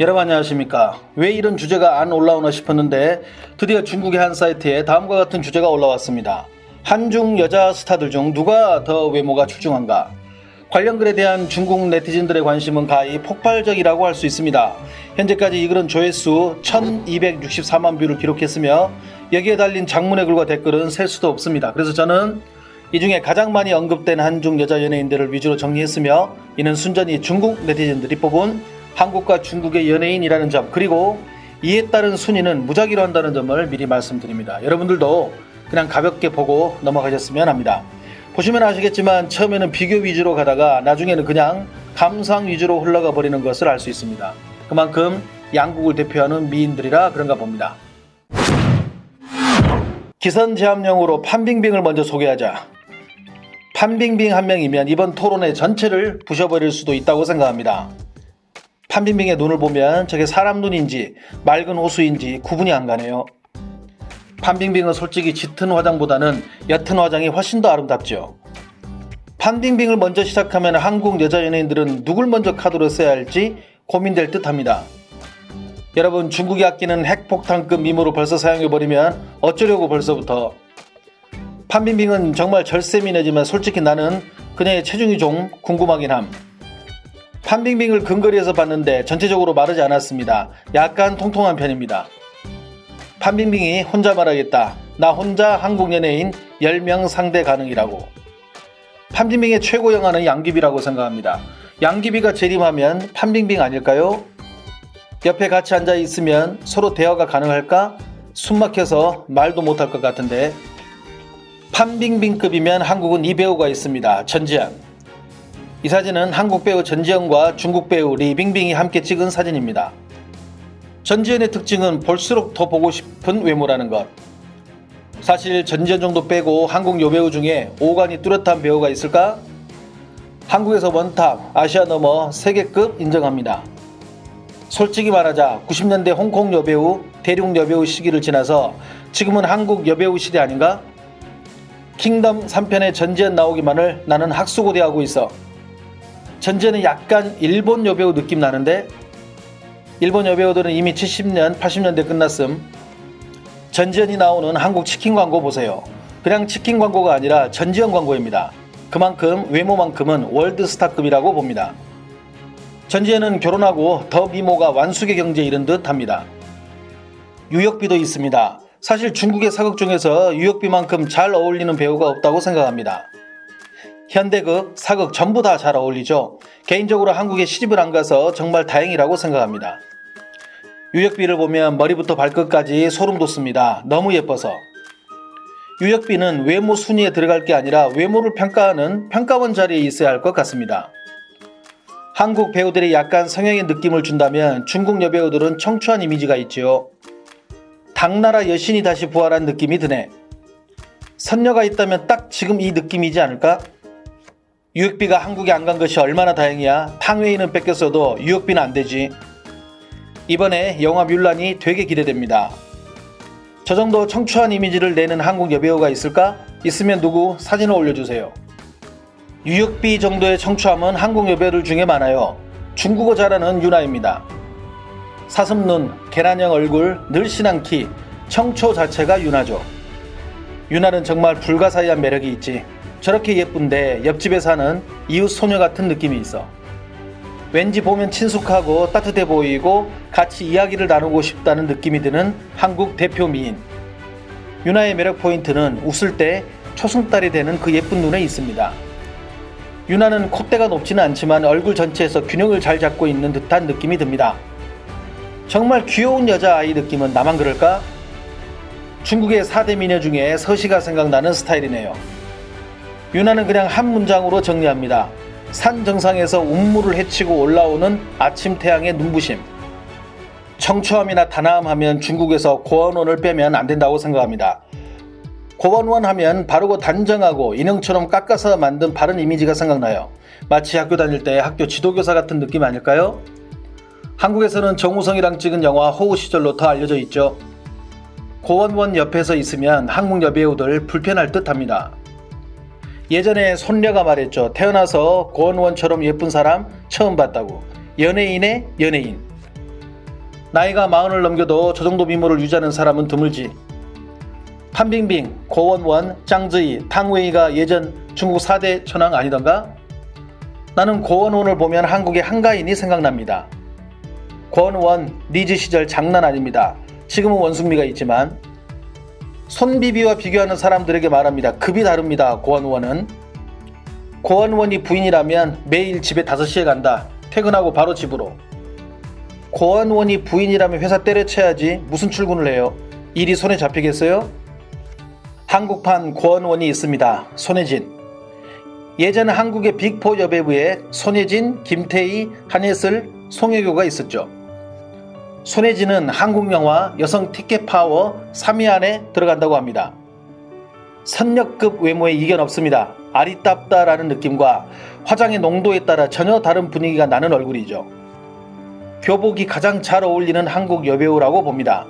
여러분 안녕하십니까? 왜 이런 주제가 안 올라오나 싶었는데 드디어 중국의 한 사이트에 다음과 같은 주제가 올라왔습니다. 한중 여자 스타들 중 누가 더 외모가 출중한가? 관련 글에 대한 중국 네티즌들의 관심은 가히 폭발적이라고 할 수 있습니다. 현재까지 이 글은 조회수 1264만 뷰를 기록했으며 여기에 달린 장문의 글과 댓글은 셀 수도 없습니다. 그래서 저는 이 중에 가장 많이 언급된 한중 여자 연예인들을 위주로 정리했으며 이는 순전히 중국 네티즌들이 뽑은 한국과 중국의 연예인이라는 점 그리고 이에 따른 순위는 무작위로 한다는 점을 미리 말씀드립니다. 여러분들도 그냥 가볍게 보고 넘어가셨으면 합니다. 보시면 아시겠지만 처음에는 비교 위주로 가다가 나중에는 그냥 감상 위주로 흘러가 버리는 것을 알 수 있습니다. 그만큼 양국을 대표하는 미인들이라 그런가 봅니다. 기선 제압용으로 판빙빙을 먼저 소개하자. 판빙빙 한 명이면 이번 토론회 전체를 부셔버릴 수도 있다고 생각합니다. 판빙빙의 눈을 보면 저게 사람 눈인지 맑은 호수인지 구분이 안 가네요. 판빙빙은 솔직히 짙은 화장보다는 옅은 화장이 훨씬 더 아름답죠. 판빙빙을 먼저 시작하면 한국 여자 연예인들은 누굴 먼저 카드로 써야 할지 고민될 듯 합니다. 여러분 중국이 아끼는 핵폭탄급 미모로 벌써 사용해버리면 어쩌려고 벌써부터 판빙빙은 정말 절세미네지만 솔직히 나는 그녀의 체중이 좀 궁금하긴 함. 판빙빙을 근거리에서 봤는데 전체적으로 마르지 않았습니다. 약간 통통한 편입니다. 판빙빙이 혼자 말하겠다. 나 혼자 한국 연예인 10명 상대 가능이라고. 판빙빙의 최고 영화는 양귀비라고 생각합니다. 양귀비가 재림하면 판빙빙 아닐까요? 옆에 같이 앉아 있으면 서로 대화가 가능할까? 숨 막혀서 말도 못할 것 같은데. 판빙빙급이면 한국은 이 배우가 있습니다. 전지현. 이 사진은 한국 배우 전지현과 중국 배우 리빙빙이 함께 찍은 사진입니다. 전지현의 특징은 볼수록 더 보고 싶은 외모라는 것. 사실 전지현 정도 빼고 한국 여배우 중에 오간이 뚜렷한 배우가 있을까? 한국에서 원탑, 아시아 넘어 세계급 인정합니다. 솔직히 말하자 90년대 홍콩 여배우, 대륙 여배우 시기를 지나서 지금은 한국 여배우 시대 아닌가? 킹덤 3편에 전지현 나오기만을 나는 학수고대하고 있어. 전지현은 약간 일본 여배우 느낌 나는데 일본 여배우들은 이미 70년, 80년대 끝났음. 전지현이 나오는 한국 치킨 광고 보세요. 그냥 치킨 광고가 아니라 전지현 광고입니다. 그만큼 외모만큼은 월드스타급이라고 봅니다. 전지현은 결혼하고 더 미모가 완숙의 경제에 이른 듯 합니다. 유혁비도 있습니다. 사실 중국의 사극 중에서 유혁비만큼 잘 어울리는 배우가 없다고 생각합니다. 현대극, 사극 전부 다 잘 어울리죠. 개인적으로 한국에 시집을 안 가서 정말 다행이라고 생각합니다. 유혁비를 보면 머리부터 발끝까지 소름 돋습니다. 너무 예뻐서. 유혁비는 외모 순위에 들어갈 게 아니라 외모를 평가하는 평가원 자리에 있어야 할 것 같습니다. 한국 배우들이 약간 성형의 느낌을 준다면 중국 여배우들은 청초한 이미지가 있지요. 당나라 여신이 다시 부활한 느낌이 드네. 선녀가 있다면 딱 지금 이 느낌이지 않을까? 유혁비가 한국에 안 간 것이 얼마나 다행이야. 탕웨이는 뺏겼어도 유혁비는 안 되지. 이번에 영화 뮬란이 되게 기대됩니다. 저 정도 청초한 이미지를 내는 한국 여배우가 있을까? 있으면 누구 사진을 올려주세요. 유혁비 정도의 청초함은 한국 여배우들 중에 많아요. 중국어 잘하는 유나입니다. 사슴눈, 계란형 얼굴, 늘씬한 키, 청초 자체가 유나죠. 유나는 정말 불가사의한 매력이 있지. 저렇게 예쁜데 옆집에 사는 이웃 소녀 같은 느낌이 있어. 왠지 보면 친숙하고 따뜻해 보이고 같이 이야기를 나누고 싶다는 느낌이 드는 한국 대표 미인. 유나의 매력 포인트는 웃을 때 초승달이 되는 그 예쁜 눈에 있습니다. 유나는 콧대가 높지는 않지만 얼굴 전체에서 균형을 잘 잡고 있는 듯한 느낌이 듭니다. 정말 귀여운 여자아이 느낌은 나만 그럴까? 중국의 4대 미녀 중에 서시가 생각나는 스타일이네요. 유나는 그냥 한 문장으로 정리합니다. 산 정상에서 운물을 헤치고 올라오는 아침 태양의 눈부심. 청초함이나 단아함 하면 중국에서 고원원을 빼면 안 된다고 생각합니다. 고원원 하면 바르고 단정하고 인형처럼 깎아서 만든 바른 이미지가 생각나요. 마치 학교 다닐 때 학교 지도교사 같은 느낌 아닐까요? 한국에서는 정우성이랑 찍은 영화 호우 시절로 더 알려져 있죠. 고원원 옆에서 있으면 한국 여배우들 불편할 듯 합니다. 예전에 손녀가 말했죠. 태어나서 고원원처럼 예쁜 사람 처음 봤다고. 연예인의 연예인. 나이가 마흔을 넘겨도 저 정도 미모를 유지하는 사람은 드물지. 판빙빙, 고원원, 짱즈이, 탕웨이가 예전 중국 4대 천왕 아니던가? 나는 고원원을 보면 한국의 한가인이 생각납니다. 고원원, 리즈 시절 장난 아닙니다. 지금은 원숭미가 있지만 손비비와 비교하는 사람들에게 말합니다. 급이 다릅니다. 고원원은. 고원원이 부인이라면 매일 집에 5시에 간다. 퇴근하고 바로 집으로. 고원원이 부인이라면 회사 때려쳐야지 무슨 출근을 해요? 일이 손에 잡히겠어요? 한국판 고원원이 있습니다. 손혜진. 예전 한국의 빅포 여배우에 손혜진, 김태희, 한예슬, 송혜교가 있었죠. 손혜진은 한국 영화 여성 티켓 파워 3위 안에 들어간다고 합니다. 선녀급 외모에 이견 없습니다. 아리따다라는 느낌과 화장의 농도에 따라 전혀 다른 분위기가 나는 얼굴이죠. 교복이 가장 잘 어울리는 한국 여배우라고 봅니다.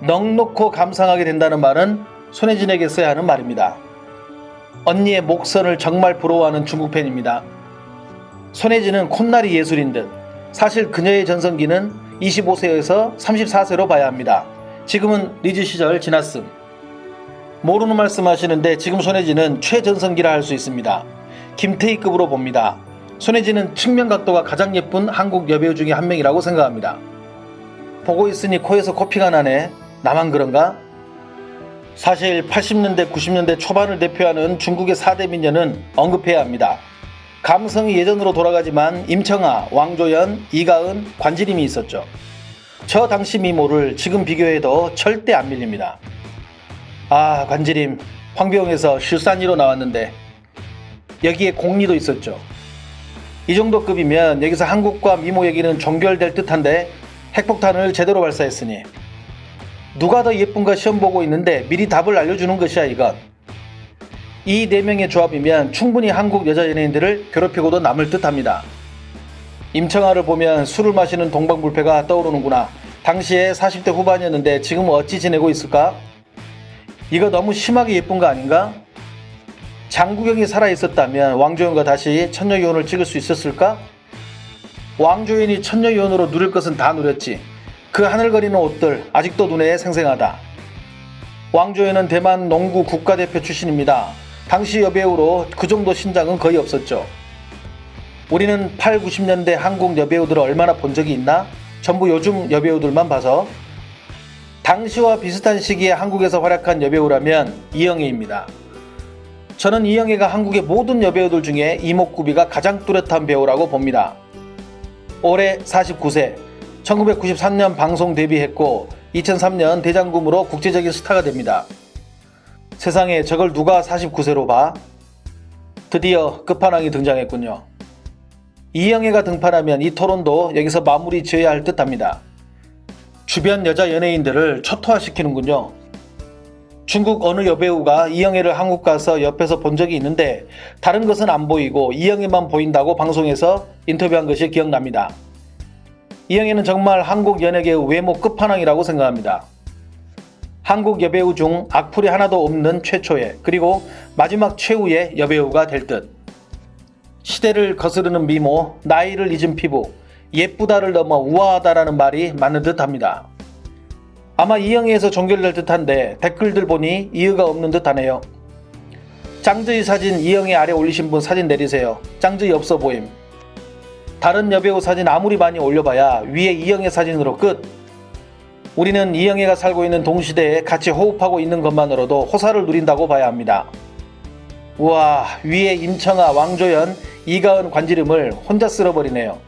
넉넉고 감상하게 된다는 말은 손혜진에게 써야 하는 말입니다. 언니의 목선을 정말 부러워하는 중국 팬입니다. 손혜진은 콧날이 예술인 듯 사실 그녀의 전성기는 25세에서 34세로 봐야 합니다. 지금은 리즈 시절 지났음. 모르는 말씀 하시는데 지금 손혜진은 최전성기라 할 수 있습니다. 김태희급으로 봅니다. 손혜진은 측면 각도가 가장 예쁜 한국 여배우 중에 한 명이라고 생각합니다. 보고 있으니 코에서 코피가 나네. 나만 그런가? 사실 80년대, 90년대 초반을 대표하는 중국의 4대 미녀는 언급해야 합니다. 감성이 예전으로 돌아가지만 임청아, 왕조연, 이가은, 관지림이 있었죠. 저 당시 미모를 지금 비교해도 절대 안 밀립니다. 아, 관지림, 황비용에서 실산이로 나왔는데 여기에 공리도 있었죠. 이 정도 급이면 여기서 한국과 미모 얘기는 종결될 듯한데 핵폭탄을 제대로 발사했으니 누가 더 예쁜가 시험 보고 있는데 미리 답을 알려주는 것이야 이건. 이 네 명의 조합이면 충분히 한국 여자 연예인들을 괴롭히고도 남을 듯합니다. 임청아를 보면 술을 마시는 동방불패가 떠오르는구나. 당시에 40대 후반이었는데 지금 어찌 지내고 있을까? 이거 너무 심하게 예쁜 거 아닌가? 장구경이 살아있었다면 왕조연과 다시 천녀유혼을 찍을 수 있었을까? 왕조연이 천녀유혼으로 누릴 것은 다 누렸지. 그 하늘거리는 옷들 아직도 눈에 생생하다. 왕조연은 대만 농구 국가대표 출신입니다. 당시 여배우로 그 정도 신장은 거의 없었죠. 우리는 8, 90년대 한국 여배우들을 얼마나 본 적이 있나? 전부 요즘 여배우들만 봐서 당시와 비슷한 시기에 한국에서 활약한 여배우라면 이영애입니다. 저는 이영애가 한국의 모든 여배우들 중에 이목구비가 가장 뚜렷한 배우라고 봅니다. 올해 49세, 1993년 방송 데뷔했고 2003년 대장금으로 국제적인 스타가 됩니다. 세상에 저걸 누가 49세로 봐? 드디어 끝판왕이 등장했군요. 이영애가 등판하면 이 토론도 여기서 마무리 지어야 할 듯합니다. 주변 여자 연예인들을 초토화시키는군요. 중국 어느 여배우가 이영애를 한국 가서 옆에서 본 적이 있는데 다른 것은 안 보이고 이영애만 보인다고 방송에서 인터뷰한 것이 기억납니다. 이영애는 정말 한국 연예계의 외모 끝판왕이라고 생각합니다. 한국 여배우 중 악플이 하나도 없는 최초의 그리고 마지막 최후의 여배우가 될 듯. 시대를 거스르는 미모, 나이를 잊은 피부, 예쁘다를 넘어 우아하다라는 말이 맞는 듯 합니다. 아마 이영애에서 종결될 듯한데 댓글들 보니 이유가 없는 듯 하네요. 짱즈이 사진 이영애 아래 올리신 분 사진 내리세요. 짱즈이 없어 보임. 다른 여배우 사진 아무리 많이 올려봐야 위에 이영애 사진으로 끝. 우리는 이영애가 살고 있는 동시대에 같이 호흡하고 있는 것만으로도 호사를 누린다고 봐야 합니다. 우와 위에 임청아, 왕조연, 이가은 관지름을 혼자 쓸어버리네요.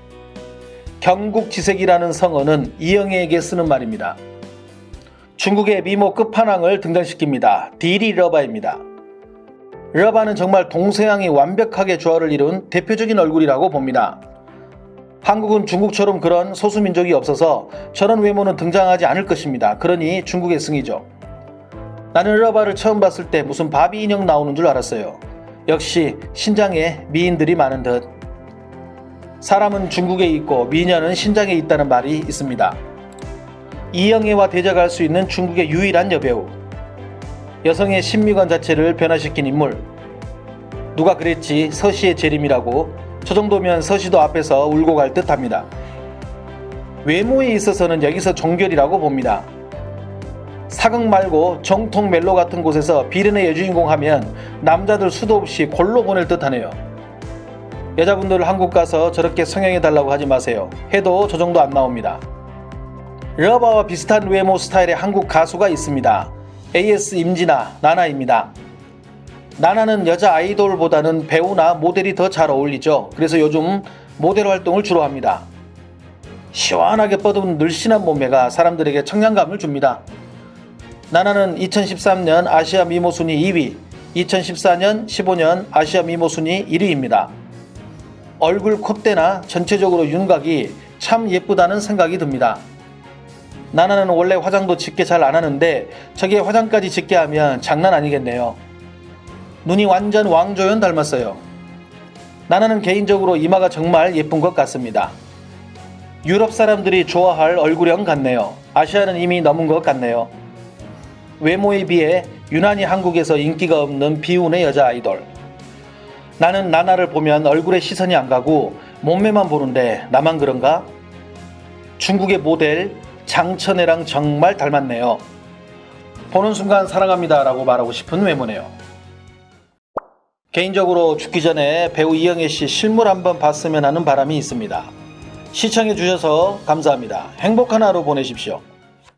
경국지색이라는 성어는 이영애에게 쓰는 말입니다. 중국의 미모 끝판왕을 등장시킵니다. 디리 러바입니다. 러바는 정말 동서양이 완벽하게 조화를 이룬 대표적인 얼굴이라고 봅니다. 한국은 중국처럼 그런 소수민족이 없어서 저런 외모는 등장하지 않을 것입니다. 그러니 중국의 승이죠. 나는 러바를 처음 봤을 때 무슨 바비 인형 나오는 줄 알았어요. 역시 신장에 미인들이 많은 듯. 사람은 중국에 있고 미녀는 신장에 있다는 말이 있습니다. 이영애와 대적할 수 있는 중국의 유일한 여배우. 여성의 신미관 자체를 변화시킨 인물. 누가 그랬지 서시의 재림이라고 저 정도면 서시도 앞에서 울고 갈 듯합니다. 외모에 있어서는 여기서 종결이라고 봅니다. 사극 말고 정통 멜로 같은 곳에서 비련의 여주인공 하면 남자들 수도 없이 골로 보낼 듯하네요. 여자분들 한국 가서 저렇게 성형해 달라고 하지 마세요. 해도 저 정도 안 나옵니다. 러바와 비슷한 외모 스타일의 한국 가수가 있습니다. AS 임진아, 나나입니다. 나나는 여자 아이돌보다는 배우나 모델이 더 잘 어울리죠. 그래서 요즘 모델 활동을 주로 합니다. 시원하게 뻗은 늘씬한 몸매가 사람들에게 청량감을 줍니다. 나나는 2013년 아시아 미모 순위 2위, 2014년, 15년 아시아 미모 순위 1위입니다. 얼굴 콧대나 전체적으로 윤곽이 참 예쁘다는 생각이 듭니다. 나나는 원래 화장도 짙게 잘 안 하는데 저게 화장까지 짙게 하면 장난 아니겠네요. 눈이 완전 왕조연 닮았어요. 나나는 개인적으로 이마가 정말 예쁜 것 같습니다. 유럽 사람들이 좋아할 얼굴형 같네요. 아시아는 이미 넘은 것 같네요. 외모에 비해 유난히 한국에서 인기가 없는 비운의 여자 아이돌. 나는 나나를 보면 얼굴에 시선이 안 가고 몸매만 보는데 나만 그런가? 중국의 모델 장천혜랑 정말 닮았네요. 보는 순간 사랑합니다 라고 말하고 싶은 외모네요. 개인적으로 죽기 전에 배우 이영애 씨 실물 한번 봤으면 하는 바람이 있습니다. 시청해 주셔서 감사합니다. 행복한 하루 보내십시오.